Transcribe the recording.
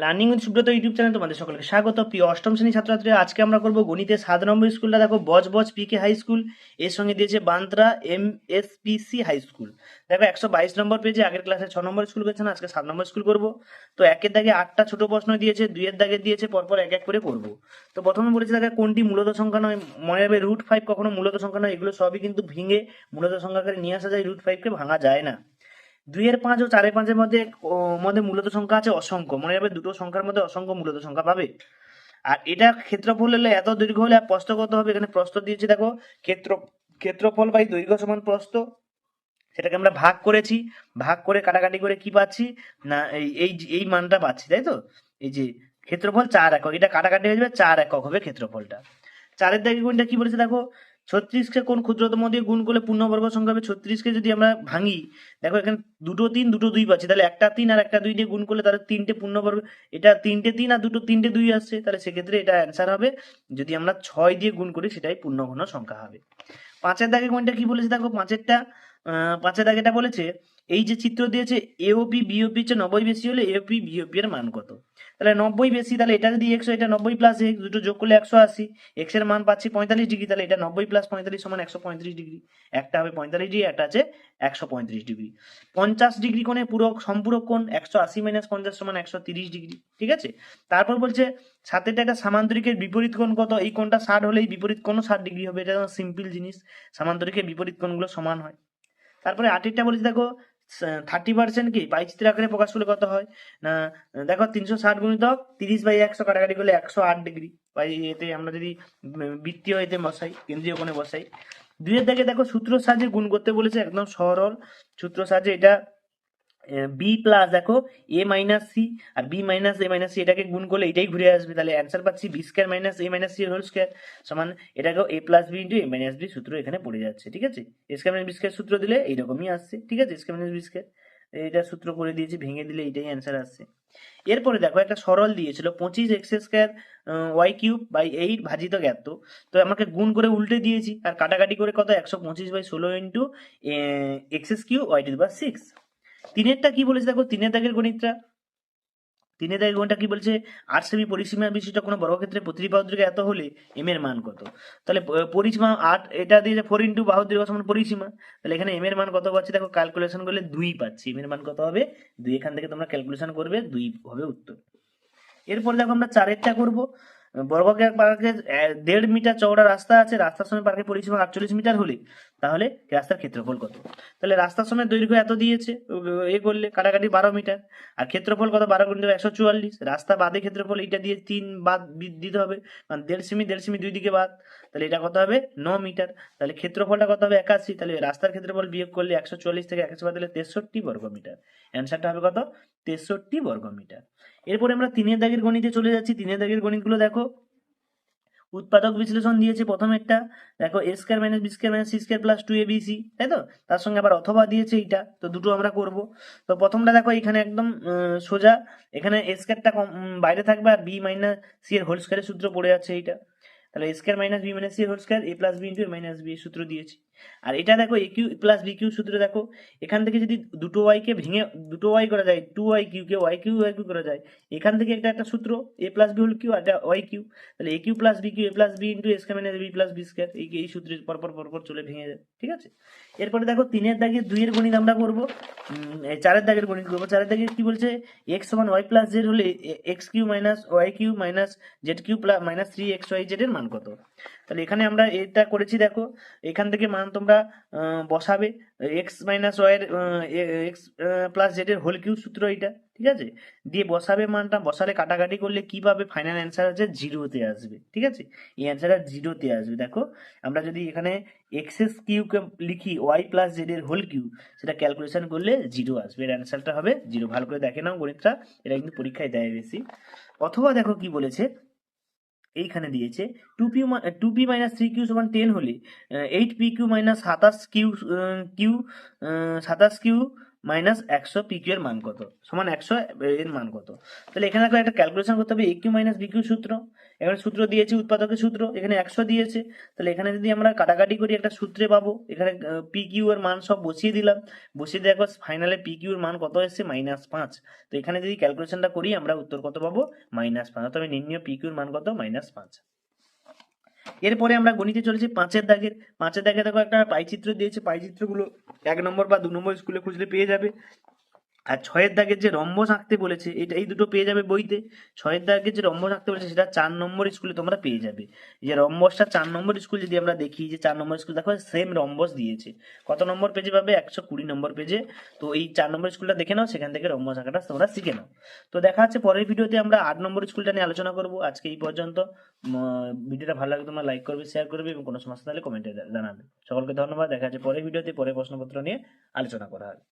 Learning with Subrata YouTube channel তোমাদের সকলকে স্বাগত। প্রিয় অষ্টম শ্রেণি ছাত্রছাত্রীরা আজকে আমরা করব গণিতের সাত নম্বর স্কুলটা দেখো, বজ বজ পিকে হাই স্কুলের সঙ্গে দিয়েছে Bandra M, S, P, C high school দেখো, একশো বাইশ নম্বর পেজে আগের ক্লাসে ছ নম্বর স্কুল করেছে না, আজকে সাত নম্বর স্কুল করব। তো একের দাগে আটটা ছোট প্রশ্ন দিয়েছে, দুইয়ের দাগে দিয়েছে, পরপর এক এক করে করব। তো প্রথমে বলেছে, দেখো, কোনটি মূলত সংখ্যা নয়? মনে হবে রুট ফাইভ কখনো মূলত সংখ্যা নয়, এগুলো সবই কিন্তু ভেঙে মূলত সংখ্যা করে নিয়ে আসা যায় রুট ফাইভকে ভাঙা যায় না। দুইয়ের পাঁচ ও চারের পাঁচের মধ্যে মধ্যে মূলত সংখ্যা আছে অসংখ্য। মনে রাখবে দুটো সংখ্যার মধ্যে অসংখ্য মূলত সংখ্যা পাবে। আর এটা ক্ষেত্রফল হলে এত দৈর্ঘ্য হলে আর প্রস্থ কত হবে? এখানে প্রস্থ দিয়েছে, দেখো। ক্ষেত্র, ক্ষেত্রফল বাই দৈর্ঘ্য সমান প্রস্থ। সেটাকে আমরা ভাগ করেছি। ভাগ করে কাটাকাটি করে কি পাচ্ছি? না, এই এই এই মানটা পাচ্ছি, তাই তো? এই যে ক্ষেত্রফল চার একক। এটা কাটাকাটি হয়ে যাবে চার একক হবে ক্ষেত্রফলটা। চারের দাগে কোনটা কি বলেছে, দেখো? ছত্রিশকে কোন ক্ষুদ্রতম দিয়ে গুণ করলে পূর্ণবর্গ সংখ্যা হবে? ছত্রিশকে যদি আমরা ভাঙি, দেখো এখানে দুটো তিন, দুটো দুই পাচ্ছি। তাহলে একটা তিন আর একটা দুই দিয়ে গুণ করলে তাহলে তিনটে পূর্ণবর্গ, এটা তিনটে তিন আর দুটো তিনটে দুই আসছে, তাহলে সেক্ষেত্রে এটা অ্যান্সার হবে, যদি আমরা ছয় দিয়ে গুণ করি, সেটাই পূর্ণঘন সংখ্যা হবে। পাঁচের দাগে কোনটা কি বলেছে দেখো? পাঁচেরটা পাঁচের দাগেটা বলেছে এই যে চিত্র দিয়েছে এওপি বিওপি হচ্ছে নব্বই বেশি হলে এওপি বিওপি এর মান কত? তাহলে নব্বই বেশি, তাহলে এটা যদি একশো এটা নব্বই প্লাস এক্স দুটো যোগ করলে একশো আশি। এক্সের মান পাচ্ছি পঁয়তাল্লিশ ডিগ্রি, তাহলে এটা নব্বই প্লাস পঁয়তাল্লিশ সমান একশো পঁয়ত্রিশ ডিগ্রি। একটা হবে পঁয়তাল্লিশ ডিগ্রি, একটা আছে একশো পঁয়ত্রিশ ডিগ্রি। পঞ্চাশ ডিগ্রি কোণে পুরো সম্পূরক কোণ একশো আশি মাইনাস পঞ্চাশ সমান একশো তিরিশ ডিগ্রি, ঠিক আছে? তারপর বলছে সাতেরটা একটা সামান্তরিকের বিপরীত কোণ কত? এই কোণটা ষাট হলেই বিপরীত কোণও ষাট ডিগ্রি হবে, এটা সিম্পল জিনিস। সামান্তরিকের বিপরীত কোণগুলো সমান হয়। তারপরে আটেরটা বলেছে দেখো থার্টি পার্সেন্ট কি? পাইচিত্র আকারে প্রকাশ করলে কত হয়? না, দেখো তিনশো ষাট গুণিতক তিরিশ বাই একশো কাটাকাটি করলে একশো আট ডিগ্রি বা এতে আমরা যদি বৃত্তীয় এতে বসাই, কেন্দ্রীয় কোণে বসাই। দুইয়ের দিকে দেখো সূত্র সাহায্যে গুণ করতে বলেছে, একদম সরল। সূত্র সাহায্যে এটা বি প্লাস দেখো A minus C R B minus A minus C এটাকে গুণ করলে এটাই ঘুরে আসবে। তাহলে অ্যান্সার পাচ্ছি B square minus A minus C whole square সমান এটাকেও A plus B into A minus B সূত্র এখানে পড়ে যাচ্ছে, ঠিক আছে? স্কোয়ার মাইনাস বি স্কোয়ার সূত্র দিলে এইরকমই আসছে, ঠিক আছে? স্কোয়ার মাইনাস বি স্কোয়ার এটা সূত্র করে দিয়েছি, ভেঙে দিলে এটাই অ্যান্সার আসছে। এরপরে দেখো, একটা সরল দিয়েছিল, পঁচিশ X square Y cube by eight ভাজিত জ্ঞাত। তো আমাকে গুণ করে উল্টে দিয়েছি, আর কাটাকাটি করে কত? একশো পঁচিশ বাই ষোলো into X S Q Y two বা সিক্স তিনেরটা কি বলেছে দেখো? তিনের দাগের গণিতটা। তিনের দাগের গণিতটা কি বলছে? আট সেমি পরিসীমা বিশিষ্ট কোনো বর্গক্ষেত্রে প্রতিটি বাহুদ্রিকে এত হলে এম এর মান কত? তাহলে পরিসীমা আট, এটা দিয়ে ফোর ইন্টু বাহুদ্রিক সমান পরিসীমা, তাহলে এখানে এম এর মান কত পাচ্ছি? দেখো ক্যালকুলেশন করলে দুই পাচ্ছি। এম এর মান কত হবে? দুই। এখান থেকে তোমরা ক্যালকুলেশন করবে, দুই হবে উত্তর। এরপর দেখো, আমরা চারেরটা করব। বর্গকে পার্কে দেড় মিটার চওড়া রাস্তা আছে। রাস্তার সময় পার্কের পরিসীমা আটচল্লিশ মিটার হলে তাহলে রাস্তার ক্ষেত্রফল কত? তাহলে রাস্তার সময় দৈর্ঘ্য এত দিয়েছে, এ করলে কাটাকাটি বারো মিটার, আর ক্ষেত্রফল কত? বারো গুণ একশো চুয়াল্লিশ। রাস্তা বাদে ক্ষেত্রফল এটা দিয়ে তিন বাদ দিতে হবে, কারণ দেড় সেমি দেড় সেমি দুই দিকে বাদ, তাহলে এটা কত হবে? ন মিটার। তাহলে ক্ষেত্রফলটা কত হবে? একাশি। তাহলে রাস্তার ক্ষেত্রফল বিয়োগ করলে একশো চুয়াল্লিশ থেকে একশো বাদ দিলে তেষট্টি বর্গ মিটার। অ্যান্সারটা হবে কত? তেষট্টি বর্গ মিটার। এরপরে আমরা তিনের দাগের গণিতে চলে যাচ্ছি। তিনের দাগের গণিতগুলো দেখো। উৎপাদক বিশ্লেষণ দিয়েছে প্রথম একটা। দেখো A square minus B square minus C square plus two A B C তাই তো? তার সঙ্গে আবার অথবা দিয়েছে এইটা, তো দুটো আমরা করব। তো প্রথমটা দেখো, এখানে একদম সোজা। এখানে এ স্কোয়ারটা কম বাইরে থাকবে আর বি মাইনাস সি এর হোল স্কোয়ারের সূত্র পড়ে আছে এইটা। তাহলে square minus B minus C whole square A plus B into minus B সূত্র দিয়েছি। আর এটা দেখো A cube plus B cube সূত্র দেখো, এখান থেকে যদি দুটো ওয়াই কে ভেঙে, দুটো ওয়াই করা যায় টু ওয়াই কিউ কে ওয়াই কিউ ওয়াই কিউ করা যায়, এখান থেকে একটা একটা সূত্র A plus B whole cube আর এটা ওয়াই কিউ তাহলে A cube plus B cube A plus B into A square minus B plus B square এই সূত্রের পরপর পরপর চলে ভেঙে যায়, ঠিক আছে? এরপরে দেখো তিনের দাগে দুইয়ের গণিত আমরা করব। চারের দাগের গণিত করব। চারের দাগে কি বলছে? এক্স সমান ওয়াই প্লাস জেড হলে X cube minus Y cube minus Z cube plus minus three X Y Z এর মান কত? তাহলে এখানে আমরা এটা করেছি, দেখো। এখান থেকে মান তোমরা বসাবে। এক্স মাইনাস ওয়াই এর এক্স প্লাস জেড এর হোল কিউ সূত্র এটা, ঠিক আছে? দিয়ে বসাবে মানটা, বসালে কাটাকাটি করলে কি পাবে? ফাইনাল অ্যান্সার আছে জিরোতে আসবে, ঠিক আছে? এই অ্যান্সারটা জিরোতে আসবে, দেখো? আমরা যদি এখানে এক্স এস কিউকে লিখি ওয়াই প্লাস জেড এর হোল কিউ সেটা ক্যালকুলেশন করলে জিরো আসবে। এর অ্যান্সারটা হবে জিরো ভালো করে দেখে নাও গণিতটা, এটা কিন্তু পরীক্ষায় দেয় বেশি। অথবা দেখো কি বলেছে? এইখানে দিয়েছে। Two P two P minus three Q সমান টেন হলে এইট পি কিউ মাইনাস সাতাশ কিউ কিউ সাতাশ কিউ মাইনাস একশো পিকিউ এর মান কত? সমান একশো এর মান কত? তাহলে এখানে দেখো একটা ক্যালকুলেশন করতে হবে একিউ মাইনাস বিকিউ সূত্র। এখানে সূত্র দিয়েছে, উৎপাদকের সূত্র, এখানে একশো দিয়েছে। তাহলে এখানে যদি আমরা কাটাকাটি করি একটা সূত্রে পাবো, এখানে পি কিউ এর মান সব বসিয়ে দিলাম। বসিয়ে দেখো ফাইনালে পি কিউ এর মান কত এসেছে? মাইনাস পাঁচ। তো এখানে যদি ক্যালকুলেশনটা করি, আমরা উত্তর কত পাবো? মাইনাস পাঁচ। তবে নির্ণয় পি কিউ এর মান কত? মাইনাস পাঁচ। এরপরে আমরা গণিতে চলেছি পাঁচের দাগের। পাঁচের দাগে দেখো একটা পাইচিত্র দিয়েছে। পাইচিত্রগুলো এক নম্বর বা দু নম্বর স্কুলে খুঁজলে পেয়ে যাবে। আর ছয়ের দাগের যে রম্বস আঁকতে বলেছে, এটা এই দুটো পেয়ে যাবে বইতে। ছয়ের দাগের যে রম্বস আঁকতে বলেছে, সেটা চার নম্বর স্কুলে তোমরা পেয়ে যাবে। যে রম্বসটা চার নম্বর স্কুল যদি আমরা দেখি, যে চার নম্বর স্কুল দেখো সেম রম্বস দিয়েছে। কত নম্বর পেজে পাবে? একশো কুড়ি নম্বর পেজে। তো এই চার নম্বর স্কুলটা দেখে নাও, সেখান থেকে রম্বস আঁকাটা তোমরা শিখে নাও। তো দেখা হচ্ছে পরের ভিডিওতে আমরা আট নম্বর স্কুলটা নিয়ে আলোচনা করব। আজকে এই পর্যন্ত। ভিডিওটা ভালো লাগে তোমরা লাইক করবে শেয়ার করবে এবং কোনো সমস্যা থাকলে কমেন্টে জানাবে। সকলকে ধন্যবাদ। দেখা যাচ্ছে পরের ভিডিওতে পরে প্রশ্নপত্র নিয়ে আলোচনা করা হবে।